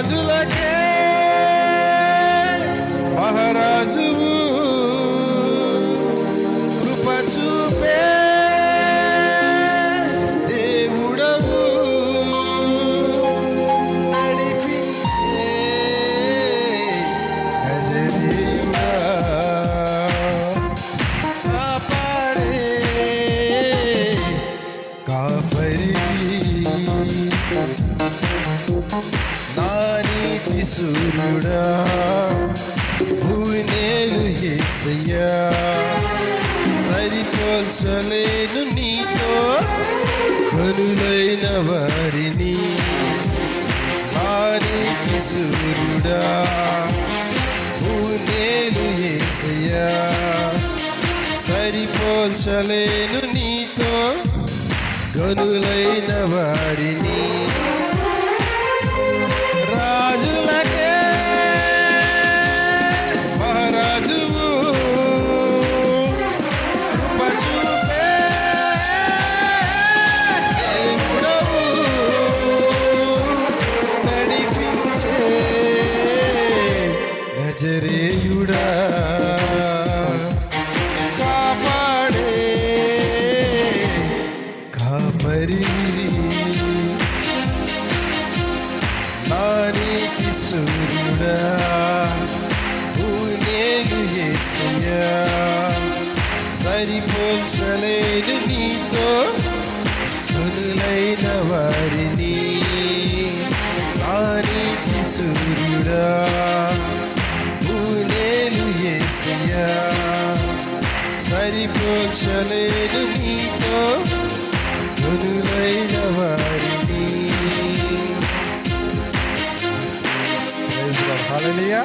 రాజులకే మహారాజువు కృప చూపే నా నీతి సూర్యుడా భూనేలు ఏసయ్యా సరిపోల్చలేను నీతో కనులైన వారిని. నా నీతి సూర్యుడా నేను ఏసయ్యా సరిపోల్చలేను నీతో గనులైన వాడిని. రాజులకే మహారాజువు. నడిపించే నజరేయుడా. కాపరి నానికి సూర్యుడా భూనేలు ఏసయ్యా సరిపోల్చలేను నీతో కనులైన వారిని. నానికి సూర్యుడా భూనేలు ఏసయ్యా సరిపోల్చలేను నీతో కనులైన వారిని హల్లెలూయా